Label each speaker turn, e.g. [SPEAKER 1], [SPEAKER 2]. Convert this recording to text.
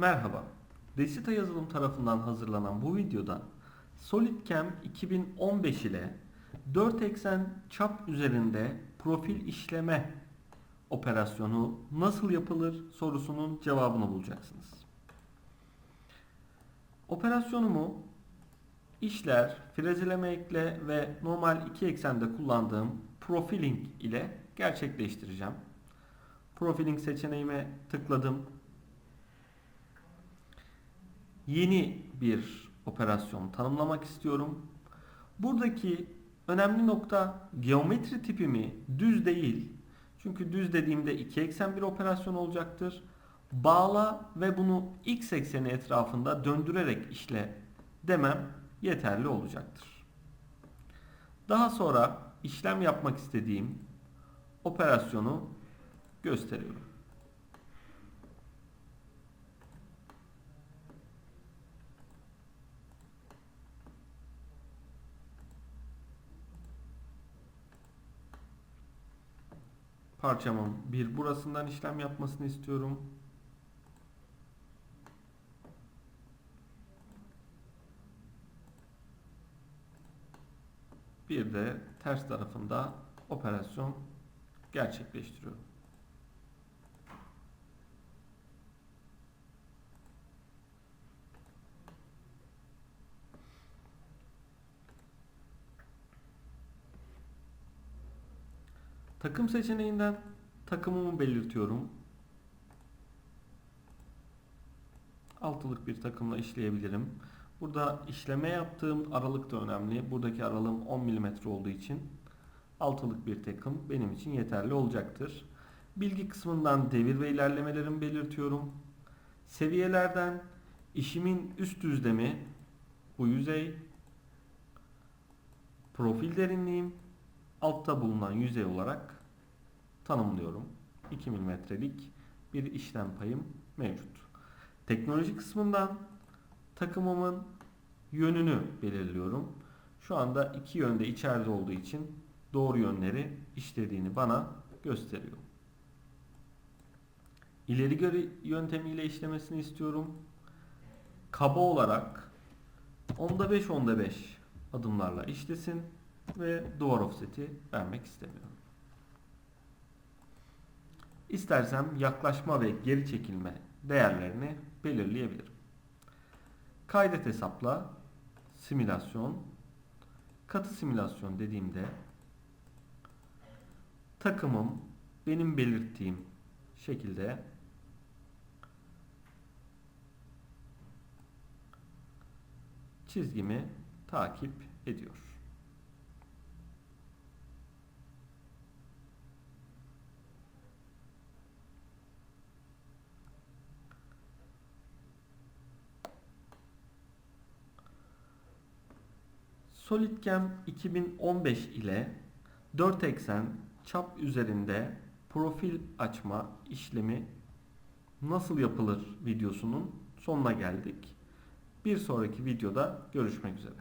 [SPEAKER 1] Merhaba. Desita yazılım tarafından hazırlanan bu videoda SolidCam 2015 ile 4 eksen çap üzerinde profil işleme operasyonu nasıl yapılır sorusunun cevabını bulacaksınız. Operasyonumu işler, frezeleme ekle ve normal iki eksende kullandığım profiling ile gerçekleştireceğim. Profiling seçeneğime tıkladım. Yeni bir operasyon tanımlamak istiyorum. Buradaki önemli nokta geometri tipimi düz değil. Çünkü düz dediğimde iki eksen bir operasyon olacaktır. Bağla ve bunu x ekseni etrafında döndürerek işle demem yeterli olacaktır. Daha sonra işlem yapmak istediğim operasyonu gösteriyorum. Parçamın bir burasından işlem yapmasını istiyorum. Bir de ters tarafında operasyon gerçekleştiriyorum. Takım seçeneğinden takımımı belirtiyorum. Altılık bir takımla işleyebilirim. Burada işleme yaptığım aralık da önemli. Buradaki aralığım 10 mm olduğu için altılık bir takım benim için yeterli olacaktır. Bilgi kısmından devir ve ilerlemelerimi belirtiyorum. Seviyelerden işimin üst düzlemi bu yüzey, profil derinliğim altta bulunan yüzey olarak tanımlıyorum. 2 milimetrelik bir işlem payım mevcut. Teknoloji kısmından takımımın yönünü belirliyorum. Şu anda iki yönde içeride olduğu için doğru yönleri işlediğini bana gösteriyor. İleri geri yöntemiyle işlemesini istiyorum. Kaba olarak onda 5 onda 5 adımlarla işlesin ve duvar offset'i vermek istemiyorum. İstersem yaklaşma ve geri çekilme değerlerini belirleyebilirim. Kaydet hesapla simülasyon katı simülasyon dediğimde takımım benim belirttiğim şekilde çizgimi takip ediyor. SolidCam 2015 ile 4 eksen çap üzerinde profil açma işlemi nasıl yapılır videosunun sonuna geldik. Bir sonraki videoda görüşmek üzere.